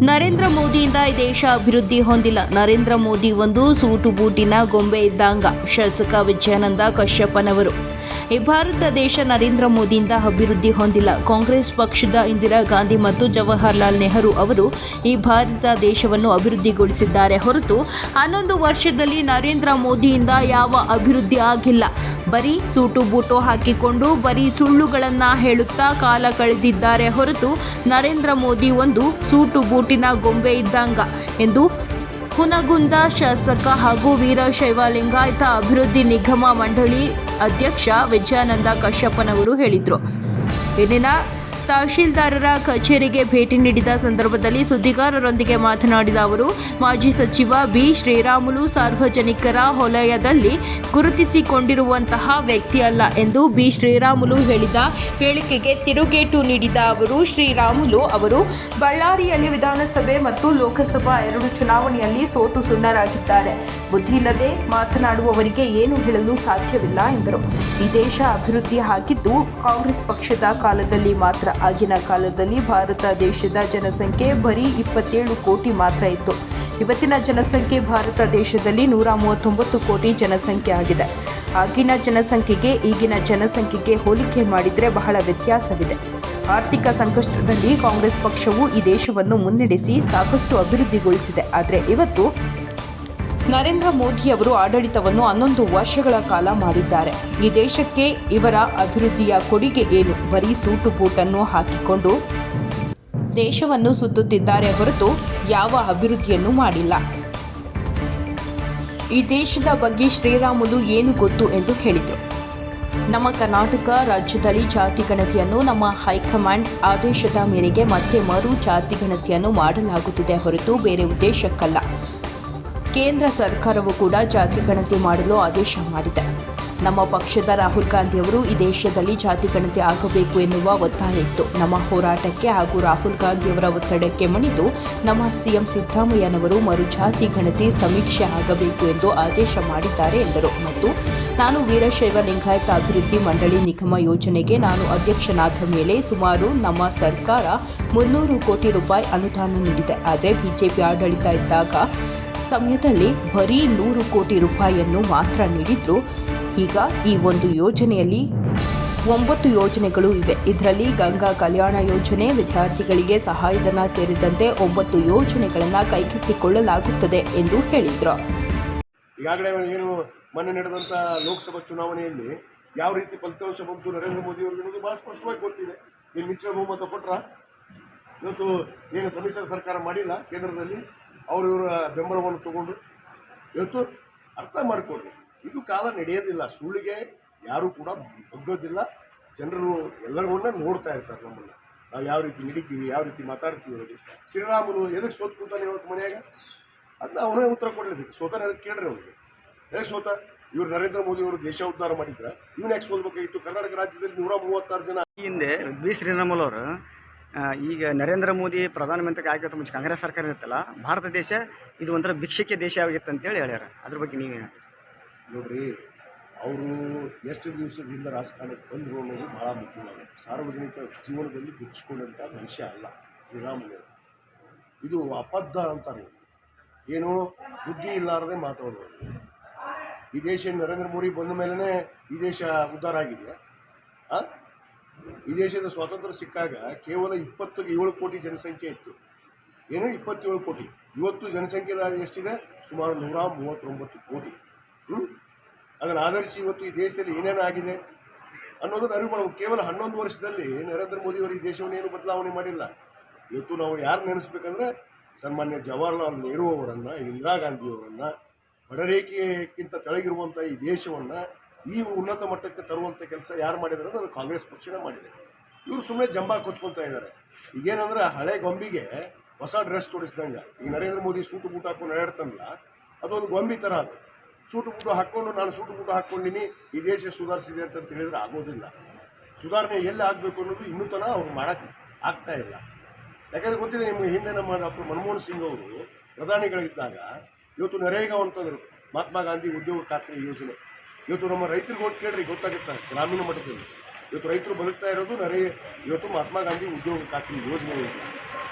ನರೇಂದ್ರ ಮೋದಿಯಿಂದ ಈ ದೇಶ ಅಭಿವೃದ್ಧಿ ಹೊಂದಿಲ್ಲ. ನರೇಂದ್ರ ಮೋದಿ ಒಂದು ಸೂಟು ಬೂಟಿನ ಗೊಂಬೆ ಇದ್ದಂಗ. ಶಾಸಕ ವಿಜಯಾನಂದ ಕಶ್ಯಪ್ಪನವರು ಭಾರತ ದೇಶ ನರೇಂದ್ರ ಮೋದಿಯಿಂದ ಅಭಿವೃದ್ಧಿ ಹೊಂದಿಲ್ಲ. ಕಾಂಗ್ರೆಸ್ ಪಕ್ಷದ ಇಂದಿರಾ ಗಾಂಧಿ ಮತ್ತು ಜವಾಹರ್ಲಾಲ್ ನೆಹರು ಅವರು ಈ ಭಾರತ ದೇಶವನ್ನು ಅಭಿವೃದ್ಧಿಗೊಳಿಸಿದ್ದಾರೆ ಹೊರತು ಹನ್ನೊಂದು ವರ್ಷದಲ್ಲಿ ನರೇಂದ್ರ ಮೋದಿಯಿಂದ ಯಾವ ಅಭಿವೃದ್ಧಿ ಆಗಿಲ್ಲ. ಬರೀ ಸೂಟು ಬೂಟು ಹಾಕಿಕೊಂಡು ಬರೀ ಸುಳ್ಳುಗಳನ್ನು ಹೇಳುತ್ತಾ ಕಾಲ ಕಳೆದಿದ್ದಾರೆ ಹೊರತು ನರೇಂದ್ರ ಮೋದಿ ಒಂದು ಸೂಟು ಬೂಟಿನ ಗೊಂಬೆ ಇದ್ದಂಗ ಎಂದು ಹುನಗುಂದ ಶಾಸಕ ಹಾಗೂ ವೀರಶೈವ ಲಿಂಗಾಯತ ಅಭಿವೃದ್ಧಿ ನಿಗಮ ಮಂಡಳಿ ಅಧ್ಯಕ್ಷ ವಿಜಯಾನಂದ ಕಶ್ಯಪ್ಪನವರು ಹೇಳಿದರು. ಇಲ್ಲಿನ ತಹಶೀಲ್ದಾರರ ಕಚೇರಿಗೆ ಭೇಟಿ ನೀಡಿದ ಸಂದರ್ಭದಲ್ಲಿ ಸುದ್ದಿಗಾರರೊಂದಿಗೆ ಮಾತನಾಡಿದ ಅವರು, ಮಾಜಿ ಸಚಿವ ಬಿ. ಶ್ರೀರಾಮುಲು ಸಾರ್ವಜನಿಕರ ವಲಯದಲ್ಲಿ ಗುರುತಿಸಿಕೊಂಡಿರುವಂತಹ ವ್ಯಕ್ತಿಯಲ್ಲ ಎಂದು ಬಿ. ಶ್ರೀರಾಮುಲು ಹೇಳಿದ ಹೇಳಿಕೆಗೆ ತಿರುಗೇಟು ನೀಡಿದ ಅವರು, ಶ್ರೀರಾಮುಲು ಅವರು ಬಳ್ಳಾರಿಯಲ್ಲಿ ವಿಧಾನಸಭೆ ಮತ್ತು ಲೋಕಸಭಾ ಎರಡು ಚುನಾವಣೆಯಲ್ಲಿ ಸೋತು ಸುಣ್ಣರಾಗಿದ್ದಾರೆ. ಬುದ್ಧಿ ಇಲ್ಲದೆ ಮಾತನಾಡುವವರಿಗೆ ಏನು ಹೇಳಲು ಸಾಧ್ಯವಿಲ್ಲ ಎಂದರು. ಈ ದೇಶ ಅಭಿವೃದ್ಧಿ ಆಗಿದ್ದು ಕಾಂಗ್ರೆಸ್ ಪಕ್ಷದ ಕಾಲದಲ್ಲಿ ಮಾತ್ರ. ಆಗಿನ ಕಾಲದಲ್ಲಿ ಭಾರತ ದೇಶದ ಜನಸಂಖ್ಯೆ ಬರೀ ಇಪ್ಪತ್ತೇಳು ಕೋಟಿ ಮಾತ್ರ ಇತ್ತು. ಇವತ್ತಿನ ಜನಸಂಖ್ಯೆ ಭಾರತ ದೇಶದಲ್ಲಿ ನೂರ ಮೂವತ್ತೊಂಬತ್ತು ಕೋಟಿ ಜನಸಂಖ್ಯೆ ಆಗಿದೆ. ಆಗಿನ ಜನಸಂಖ್ಯೆಗೆ ಈಗಿನ ಜನಸಂಖ್ಯೆಗೆ ಹೋಲಿಕೆ ಮಾಡಿದರೆ ಬಹಳ ವ್ಯತ್ಯಾಸವಿದೆ. ಆರ್ಥಿಕ ಸಂಕಷ್ಟದಲ್ಲಿ ಕಾಂಗ್ರೆಸ್ ಪಕ್ಷವು ಈ ದೇಶವನ್ನು ಮುನ್ನಡೆಸಿ ಸಾಕಷ್ಟು ಅಭಿವೃದ್ಧಿಗೊಳಿಸಿದೆ. ಆದರೆ ಇವತ್ತು ನರೇಂದ್ರ ಮೋದಿಯವರು ಆಡಳಿತವನ್ನು ಹನ್ನೊಂದು ವರ್ಷಗಳ ಕಾಲ ಮಾಡಿದ್ದಾರೆ. ಈ ದೇಶಕ್ಕೆ ಇವರ ಅಭಿವೃದ್ಧಿಯ ಕೊಡುಗೆ ಏನು? ಬರೀ ಸೂಟು ಬೂಟನ್ನು ಹಾಕಿಕೊಂಡು ದೇಶವನ್ನು ಸುತ್ತುತ್ತಿದ್ದಾರೆ ಹೊರತು ಯಾವ ಅಭಿವೃದ್ಧಿಯನ್ನು ಮಾಡಿಲ್ಲ. ಈ ದೇಶದ ಬಗ್ಗೆ ಶ್ರೀರಾಮುಲು ಏನು ಗೊತ್ತು ಎಂದು ಹೇಳಿದರು. ನಮ್ಮ ಕರ್ನಾಟಕ ರಾಜ್ಯದಲ್ಲಿ ಜಾತಿ ಗಣತಿಯನ್ನು ನಮ್ಮ ಹೈಕಮಾಂಡ್ ಆದೇಶದ ಮೇರೆಗೆ ಮತ್ತೆ ಮರು ಜಾತಿ ಗಣತಿಯನ್ನು ಮಾಡಲಾಗುತ್ತಿದೆ ಹೊರತು ಬೇರೆ ಉದ್ದೇಶಕ್ಕಲ್ಲ. ಕೇಂದ್ರ ಸರ್ಕಾರವು ಕೂಡ ಜಾತಿ ಗಣತಿ ಮಾಡಲು ಆದೇಶ ಮಾಡಿದೆ. ನಮ್ಮ ಪಕ್ಷದ ರಾಹುಲ್ ಗಾಂಧಿಯವರು ಈ ದೇಶದಲ್ಲಿ ಜಾತಿ ಗಣತಿ ಆಗಬೇಕು ಎನ್ನುವ ಒತ್ತಾಯ ಇತ್ತು. ನಮ್ಮ ಹೋರಾಟಕ್ಕೆ ಹಾಗೂ ರಾಹುಲ್ ಗಾಂಧಿಯವರ ಒತ್ತಡಕ್ಕೆ ಮಣಿದು ನಮ್ಮ ಸಿಎಂ ಸಿದ್ದರಾಮಯ್ಯನವರು ಮರು ಜಾತಿ ಗಣತಿ ಸಮೀಕ್ಷೆ ಆಗಬೇಕು ಎಂದು ಆದೇಶ ಮಾಡಿದ್ದಾರೆ ಎಂದರು. ಮತ್ತು ನಾನು ವೀರಶೈವ ಲಿಂಗಾಯತ ಅಭಿವೃದ್ಧಿ ಮಂಡಳಿ ನಿಗಮ ಯೋಜನೆಗೆ ನಾನು ಅಧ್ಯಕ್ಷನಾದ ಮೇಲೆ ಸುಮಾರು ನಮ್ಮ ಸರ್ಕಾರ ಮುನ್ನೂರು ಕೋಟಿ ರೂಪಾಯಿ ಅನುದಾನ ನೀಡಿದೆ. ಆದರೆ ಬಿಜೆಪಿ ಆಡಳಿತ ಇದ್ದಾಗ ಸಮಯದಲ್ಲಿ ಬರೀ ನೂರು ಕೋಟಿ ರೂಪಾಯಿಯನ್ನು ಮಾತ್ರ ನೀಡಿದ್ರು. ಈಗ ಈ ಒಂದು ಯೋಜನೆಯಲ್ಲಿ ಒಂಬತ್ತು ಯೋಜನೆಗಳು ಇವೆ. ಇದರಲ್ಲಿ ಗಂಗಾ ಕಲ್ಯಾಣ ಯೋಜನೆ, ವಿದ್ಯಾರ್ಥಿಗಳಿಗೆ ಸಹಾಯಧನ ಸೇರಿದಂತೆ ಒಂಬತ್ತು ಯೋಜನೆಗಳನ್ನು ಕೈಗೆತ್ತಿಕೊಳ್ಳಲಾಗುತ್ತದೆ ಎಂದು ಹೇಳಿದರು. ಈಗಾಗಲೇ ಏನು ಮೊನ್ನೆ ನಡೆದಂಥ ಲೋಕಸಭಾ ಚುನಾವಣೆಯಲ್ಲಿ ಯಾವ ರೀತಿ ಫಲಿತಾಂಶ ಬಂತು ನರೇಂದ್ರ ಮೋದಿ ಅವರಿಗೆ ಭಾಳ ಸ್ಪಷ್ಟವಾಗಿ ಗೊತ್ತಿದೆ. ಇಲ್ಲಿ ಮಿಶ್ರ ಬಹುಮತ ಕೊಟ್ರ? ಇವತ್ತು ಏನು ಸಮ್ಮಿಶ್ರ ಸರ್ಕಾರ ಮಾಡಿಲ್ಲ ಕೇಂದ್ರದಲ್ಲಿ? ಅವರು ಇವರ ಬೆಂಬಲವನ್ನು ತಗೊಂಡು ಇವತ್ತು ಅರ್ಥ ಮಾಡಿಕೊಡ್ರಿ ಇದು ಕಾಲ ನಡೆಯೋದಿಲ್ಲ. ಸುಳ್ಳಿಗೆ ಯಾರೂ ಕೂಡ ಬಗ್ಗೋದಿಲ್ಲ. ಜನರು ಎಲ್ಲರಿಗೂ ನೋಡ್ತಾ ಇರ್ತಾರೆ ನಮ್ಮನ್ನು. ನಾವು ಯಾವ ರೀತಿ ನಡಿತೀವಿ, ಯಾವ ರೀತಿ ಮಾತಾಡ್ತೀವಿ ಅನ್ನೋದು. ಶ್ರೀರಾಮನು ಎದಕ್ಕೆ ಸೋತ್ ಕೂತಾನೆ ಇವತ್ತು ಮನೆಯಾಗ? ಅದನ್ನ ಅವನೇ ಉತ್ತರ ಕೊಡ್ಲೇಬೇಕು ಸೋತಾನೆ ಅದಕ್ಕೆ ಕೇಳ್ರಿ ಅವ್ರಿಗೆ? ಹೇಗೆ ಸೋತ? ಇವರು ನರೇಂದ್ರ ಮೋದಿ ಅವರು ದೇಶ ಉದ್ಧಾರ ಮಾಡಿದ್ರೆ. ಇವನ್ ಯಾಕೆ ಸೋಲ್ಬೇಕಾಗಿತ್ತು? ಕರ್ನಾಟಕ ರಾಜ್ಯದಲ್ಲಿ ನೂರ ಮೂವತ್ತಾರು ಜನ. ಈ ಹಿಂದೆ ಬಿ ಈಗ ನರೇಂದ್ರ ಮೋದಿ ಪ್ರಧಾನಮಂತ್ರಿ ಆಗಕ್ಕೆ ಮುಂಚೆ ಕಾಂಗ್ರೆಸ್ ಸರ್ಕಾರ ಇರುತ್ತಲ್ಲ, ಭಾರತ ದೇಶ ಇದು ಒಂಥರ ಭಿಕ್ಷಕ್ಕೆ ದೇಶ ಆಗಿತ್ತು ಅಂತೇಳಿ ಹೇಳ್ಯಾರ. ಅದ್ರ ಬಗ್ಗೆ ನೀವು ನೋಡ್ರಿ, ಅವರು ಎಷ್ಟು ದಿವಸದಿಂದ ರಾಜಕಾರಣಕ್ಕೆ ಬಂದರು ಅನ್ನೋದು ಭಾಳ ಮುಖ್ಯವಾಗಿದೆ. ಸಾರ್ವಜನಿಕ ಜೀವನದಲ್ಲಿ ಬಿಚ್ಚಿಕೊಂಡಂಥ ಮನುಷ್ಯ ಅಲ್ಲ, ಶ್ರೀರಾಮುಲು. ಇದು ಅಬದ್ಧ ಅಂತಾರೆ. ಏನು ಬುದ್ಧಿ ಇಲ್ಲಾರದೆ ಮಾತಾಡೋದು. ಈ ದೇಶ ನರೇಂದ್ರ ಮೋದಿ ಬಂದ ಮೇಲೇ ಈ ದೇಶ ಉದ್ಧಾರ ಆಗಿದೆ. ಆ? ಈ ದೇಶದ ಸ್ವಾತಂತ್ರ್ಯ ಸಿಕ್ಕಾಗ ಕೇವಲ ಇಪ್ಪತ್ತು ಏಳು ಕೋಟಿ ಜನಸಂಖ್ಯೆ ಇತ್ತು. ಏನು ಇಪ್ಪತ್ತೇಳು ಕೋಟಿ. ಇವತ್ತು ಜನಸಂಖ್ಯೆ ಎಷ್ಟಿದೆ? ಸುಮಾರು ನೂರ ಮೂವತ್ತೊಂಬತ್ತು ಕೋಟಿ. ಹ್ಞೂ ಅದನ್ನು ಆಧರಿಸಿ ಇವತ್ತು ಈ ದೇಶದಲ್ಲಿ ಏನೇನು ಆಗಿದೆ? ಅನ್ನೋದನ್ನು ಅರಿವು ಮಾಡಬೇಕು ಕೇವಲ ಹನ್ನೊಂದು ವರ್ಷದಲ್ಲಿ ನರೇಂದ್ರ ಮೋದಿ ಅವರು ಈ ದೇಶವನ್ನು ಏನು ಬದಲಾವಣೆ ಮಾಡಿಲ್ಲ. ಇವತ್ತು ನಾವು ಯಾರು ನೆನೆಸ್ಬೇಕಂದ್ರೆ ಸನ್ಮಾನ್ಯ ಜವಾಹರ್ಲಾಲ್ ನೆಹರು ಅವರನ್ನು, ಇಂದಿರಾ ಗಾಂಧಿಯವರನ್ನು ಬಡರೇಖೆಗಿಂತ ಕೆಳಗಿರುವಂಥ ಈ ದೇಶವನ್ನು ಈ ಉನ್ನತ ಮಟ್ಟಕ್ಕೆ ತರುವಂಥ ಕೆಲಸ ಯಾರು ಮಾಡಿದ್ದಾರೆ ಅಂದ್ರೆ ಅದು ಕಾಂಗ್ರೆಸ್ ಪಕ್ಷನೇ ಮಾಡಿದೆ. ಇವರು ಸುಮ್ಮನೆ ಜಂಬಾ ಕೊಚ್ಕೊತಾ ಇದ್ದಾರೆ. ಈಗೇನಂದ್ರೆ ಹಳೆ ಗೊಂಬಿಗೆ ಹೊಸ ಡ್ರೆಸ್ ತೊಡಿಸ್ದಂಗೆ ಈಗ ನರೇಂದ್ರ ಮೋದಿ ಸೂಟು ಬೂಟು ಹಾಕೊಂಡು ನಡೆಡ್ತಾನಲ್ಲ ಅದೊಂದು ಗೊಂಬಿ ಥರ ಅದು. ಸೂಟು ಬೂಟು ಹಾಕ್ಕೊಂಡು ನಾನು ಸೂಟು ಬೂಟು ಹಾಕ್ಕೊಂಡಿನಿ, ಈ ದೇಶ ಸುಧಾರಿಸಿದೆ ಅಂತ ಹೇಳಿದ್ರೆ ಆಗೋದಿಲ್ಲ. ಸುಧಾರಣೆ ಎಲ್ಲಿ ಆಗಬೇಕು ಅನ್ನೋದು ಇನ್ನೂ ತನ ಅವ್ರು ಮಾಡೋಕ್ಕೆ ಆಗ್ತಾ ಇಲ್ಲ. ಯಾಕಂದ್ರೆ ಗೊತ್ತಿದೆ ನಿಮಗೆ ಹಿಂದೆ ನಮ್ಮ ಡಾಕ್ಟರ್ ಮನಮೋಹನ್ ಸಿಂಗ್ ಅವರು ಪ್ರಧಾನಿಗಳಿದ್ದಾಗ ಇವತ್ತು ನರೇಗಾ ಅಂತಂದರು ಮಹಾತ್ಮ ಗಾಂಧಿ ಉದ್ಯೋಗ ಖಾತ್ರಿ ಯೋಜನೆ. ಇವತ್ತು ನಮ್ಮ ರೈತರಿಗೆ ಓಟ್ ಕೇಳ್ರಿ, ಗೊತ್ತಾಗುತ್ತೆ. ಗ್ರಾಮೀಣ ಮಟ್ಟದಲ್ಲಿ. ಇವತ್ತು ರೈತರು ಬದುಕ್ತಾ ಇರೋದು ನರೇ ಇವತ್ತು ಮಹಾತ್ಮ ಗಾಂಧಿ ಉದ್ಯೋಗ ಖಾತ್ರಿ ಯೋಜನೆ.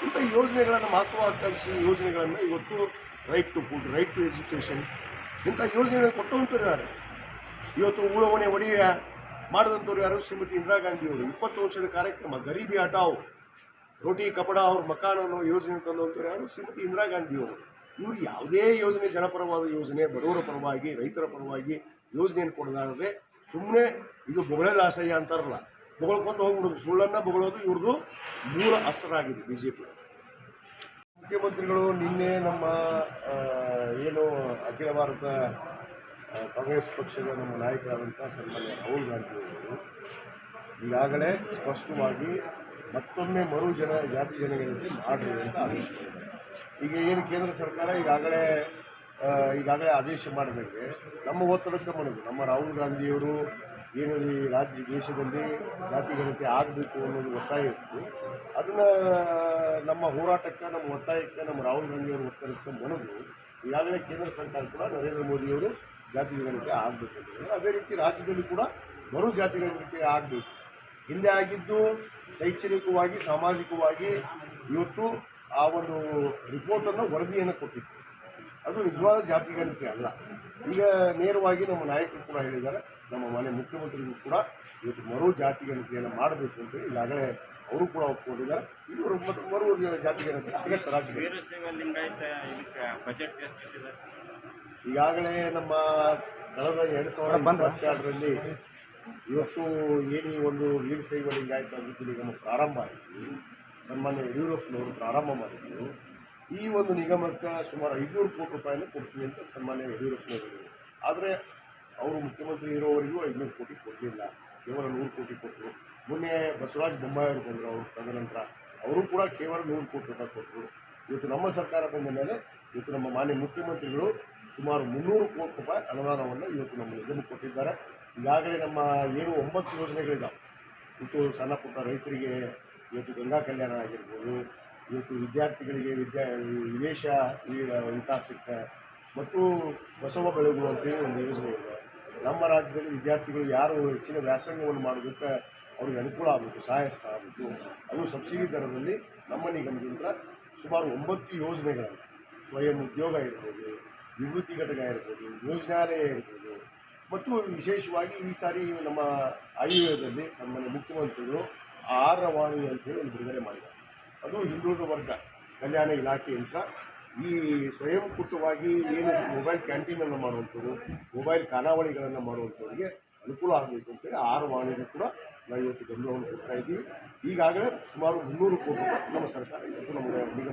ಇಂಥ ಯೋಜನೆಗಳನ್ನು ಮಹತ್ವಾಕಾಂಕ್ಷಿ ಯೋಜನೆಗಳನ್ನು ಇವತ್ತು right to food right to education, ಇಂಥ ಯೋಜನೆಗಳನ್ನು ಕೊಟ್ಟುವಂಥವ್ರು ಇವತ್ತು ಉಳವಣೆ ಒಡೆಯ ಮಾಡಿದಂಥವ್ರು ಯಾರು? ಶ್ರೀಮತಿ ಇಂದಿರಾ ಗಾಂಧಿಯವರು ಇಪ್ಪತ್ತು ವರ್ಷದ ಕಾರ್ಯಕ್ರಮ, ಗರೀಬಿ ಹಟಾವ್ ರೋಟಿ, ಕಪಡ, ಅವ್ರ ಮಕಾನನ್ನು ಯೋಜನೆ ತಂದಂಥವ್ರು ಯಾರು? ಶ್ರೀಮತಿ ಇಂದಿರಾ ಗಾಂಧಿಯವರು ಇವರು ಯಾವುದೇ ಯೋಜನೆ, ಜನಪರವಾದ ಯೋಜನೆ, ಬಡವರ ಪರವಾಗಿ, ರೈತರ ಪರವಾಗಿ ಯೋಜನೆಯನ್ನು ಕೊಡೋದಾಗದೆ ಸುಮ್ಮನೆ ಇದು ಬೊಗಳೆದಾಸಯ್ಯ ಅಂತಾರಲ್ಲ ಬೊಗಳ್ಕೊಂಡು ಹೋಗ್ಬಿಡೋದು. ಸುಳ್ಳನ್ನು ಬೊಗಳೋದು ಇವ್ರದ್ದು ಮೂಲ ಅಸ್ತ್ರರಾಗಿದೆ ಬಿ ಜೆ ಪಿ ಮುಖ್ಯಮಂತ್ರಿಗಳು ನಿನ್ನೆ ನಮ್ಮ ಏನು ಅಖಿಲ ಭಾರತ ಕಾಂಗ್ರೆಸ್ ಪಕ್ಷದ ನಮ್ಮ ನಾಯಕರಾದಂಥ ಸನ್ಮಾನ್ಯ ರಾಹುಲ್ ಗಾಂಧಿ ಅವರು ಈಗಾಗಲೇ ಸ್ಪಷ್ಟವಾಗಿ ಮತ್ತೊಮ್ಮೆ ಮರು ಜನ, ಜಾತಿ ಜನಗಣತಿ ಮಾಡಿರಿ ಅಂತ ಆದೇಶ ಈಗ ಏನು ಕೇಂದ್ರ ಸರ್ಕಾರ ಈಗಾಗಲೇ ಈಗಾಗಲೇ ಆದೇಶ ಮಾಡಿದಂಗೆ ನಮ್ಮ ಒತ್ತಡಕ್ಕೆ ಮಾಡೋದು ನಮ್ಮ ರಾಹುಲ್ ಗಾಂಧಿಯವರು ಏನು ಈ ರಾಜ್ಯ, ದೇಶದಲ್ಲಿ ಜಾತಿ ಗಣತಿ ಆಗಬೇಕು ಅನ್ನೋದು ಒತ್ತಾಯ ಇತ್ತು. ಅದನ್ನು, ನಮ್ಮ ಹೋರಾಟಕ್ಕೆ, ನಮ್ಮ ಒತ್ತಾಯಕ್ಕೆ, ನಮ್ಮ ರಾಹುಲ್ ಗಾಂಧಿಯವರು ಒತ್ತಡಕ್ಕೆ ಮನವಿ ಈಗಾಗಲೇ ಕೇಂದ್ರ ಸರ್ಕಾರ ಕೂಡ ನರೇಂದ್ರ ಮೋದಿಯವರು ಜಾತಿ ಗಣತಿ ಆಗಬೇಕು. ಅದೇ ರೀತಿ ರಾಜ್ಯದಲ್ಲಿ ಕೂಡ ಮರು ಜಾತಿ ಗಣತಿ ಆಗಬೇಕು. ಹಿಂದೆ ಆಗಿದ್ದು ಶೈಕ್ಷಣಿಕವಾಗಿ, ಸಾಮಾಜಿಕವಾಗಿ ಇವತ್ತು ಆ ಒಂದು ರಿಪೋರ್ಟನ್ನು ವರದಿಯನ್ನು ಕೊಟ್ಟಿತ್ತು. ಅದು ನಿಜವಾದ ಜಾತಿ ಗಣತಿ ಅಲ್ಲ. ಈಗ ನೇರವಾಗಿ ನಮ್ಮ ನಾಯಕರು ಕೂಡ ಹೇಳಿದ್ದಾರೆ ನಮ್ಮ ಮನೆ ಮುಖ್ಯಮಂತ್ರಿಗೂ ಕೂಡ ಇವತ್ತು ಮರು ಜಾತಿ ಗಣತಿಯನ್ನು ಮಾಡಬೇಕು ಅಂತ ಈಗಾಗಲೇ ಅವರು ಕೂಡ ಒಪ್ಕೊಂಡಿದ್ದಾರೆ. ಇವರು ಮತ್ತು ಮರು ಜಾತಿ ಗಣತಿ ಅಗತ್ಯ ರಾಜ್ಯ ವೀರಶೈವ ಲಿಂಗಾಯತ ಇದಕ್ಕೆ ಬಜೆಟ್ ಎಷ್ಟು ಇಟ್ಟಿದೆ ಈಗಾಗಲೇ ನಮ್ಮ ಕಳೆದ ಎರಡು ಸಾವಿರದ ಇಪ್ಪತ್ತೆರಡರಲ್ಲಿ ಇವತ್ತು ಏನು ಈ ಒಂದು ವೀರಶೈವ ಲಿಂಗಾಯತ ಅಭಿವೃದ್ಧಿ ನಿಗಮ ಪ್ರಾರಂಭ ಆಯಿತು. ಸನ್ಮಾನ್ಯ ಯಡಿಯೂರಪ್ಪನವರು ಪ್ರಾರಂಭ ಮಾಡಿದ್ರು. ಈ ಒಂದು ನಿಗಮಕ್ಕೆ ಸುಮಾರು ಐದುನೂರು ಕೋಟಿ ರೂಪಾಯಿನ ಕೊಡ್ತೀವಿ ಅಂತ ಸನ್ಮಾನ್ಯ ಯಡಿಯೂರಪ್ಪನವರು. ಆದರೆ ಅವರು ಮುಖ್ಯಮಂತ್ರಿ ಇರೋವರೆಗೂ ಐದುನೂರು ಕೋಟಿ ಕೊಡಲಿಲ್ಲ. ಕೇವಲ ನೂರು ಕೋಟಿ ಕೊಟ್ಟರು ಮೊನ್ನೆ ಬಸವರಾಜ ಬೊಮ್ಮಾಯಿ ಅವರು ಬಂದರು ಅವರು ತದನಂತರ ಅವರು ಕೂಡ ಕೇವಲ ನೂರು ಕೋಟಿ ರೂಪಾಯಿ ಕೊಟ್ಟರು ಇವತ್ತು ನಮ್ಮ ಸರ್ಕಾರ ಬಂದ ಮೇಲೆ ಇವತ್ತು ನಮ್ಮ ಮಾನ್ಯ ಮುಖ್ಯಮಂತ್ರಿಗಳು ಸುಮಾರು ಮುನ್ನೂರು ಕೋಟಿ ರೂಪಾಯಿ ಅನುದಾನವನ್ನು ಇವತ್ತು ನಮ್ಮ ನಿಗಮಕ್ಕೆ ಕೊಟ್ಟಿದ್ದಾರೆ. ಈಗಾಗಲೇ ನಮ್ಮ ಏನು ಒಂಬತ್ತು ಯೋಜನೆಗಳಿದ್ದಾವೆ ಇವತ್ತು ಸಣ್ಣ ಪುಟ್ಟ ರೈತರಿಗೆ ಇವತ್ತು ಗಂಗಾ ಕಲ್ಯಾಣ ಆಗಿರ್ಬೋದು ಇವತ್ತು ವಿದ್ಯಾರ್ಥಿಗಳಿಗೆ ವಿದ್ಯಾ, ವಿದೇಶ ವಿಕಾಸಕ್ಕೆ ಮತ್ತು ಬಸವ ಬೆಳಗು ಅಂತೇಳಿ ಒಂದು ಯೋಜನೆ ಇದೆ. ನಮ್ಮ ರಾಜ್ಯದಲ್ಲಿ ವಿದ್ಯಾರ್ಥಿಗಳು ಯಾರು ಹೆಚ್ಚಿನ ವ್ಯಾಸಂಗವನ್ನು ಮಾಡೋದಕ್ಕೆ ಅವ್ರಿಗೆ ಅನುಕೂಲ ಆಗಬೇಕು ಸಹಾಯಸ್ಥ ಆಗಬೇಕು ಅದು ಸಬ್ಸಿಡಿ ದರದಲ್ಲಿ ನಮ್ಮ ನಿಗಮದಿಂದ ಸುಮಾರು ಒಂಬತ್ತು ಯೋಜನೆಗಳನ್ನು ಸ್ವಯಂ ಉದ್ಯೋಗ ಇರ್ಬೋದು, ವಿಭೂತಿ ಘಟಕ ಇರ್ಬೋದು, ಯೋಜನಾಲಯ ಇರ್ಬೋದು. ಮತ್ತು ವಿಶೇಷವಾಗಿ ಈ ಸಾರಿ ನಮ್ಮ ಆಯುರ್ವೇದದಲ್ಲಿ ಸನ್ಮಾನ್ಯ ಮುಖ್ಯಮಂತ್ರಿಗಳು ಆಹಾರವಾಣಿ ಅಂತೇಳಿ ಒಂದು ಬಿಡುಗಡೆ ಮಾಡಿದ್ದಾರೆ. ಅದು ಹಿಂದುಳಿದ ವರ್ಗ, ಕಲ್ಯಾಣ ಇಲಾಖೆಯಿಂದ ಈ ಸ್ವಯಂಕೃತವಾಗಿ ಏನು ಮೊಬೈಲ್ ಕ್ಯಾಂಟೀನನ್ನು ಮಾಡುವಂಥದ್ದು ಮೊಬೈಲ್ ಖಾನಾವಳಿಗಳನ್ನು ಮಾಡುವಂಥವ್ರಿಗೆ ಅನುಕೂಲ ಆಗಬೇಕು ಅಂತೇಳಿ ಆರು ವಾಣಿಗೆ ಕೂಡ ನಾವು ಇವತ್ತು ಗಮನವನ್ನು ಕೊಡ್ತಾ ಇದ್ದೀವಿ. ಈಗಾಗಲೇ ಸುಮಾರು ಮುನ್ನೂರು ಕೋಟಿ ನಮ್ಮ ಸರ್ಕಾರ ಇವತ್ತು ನಮ್ಮ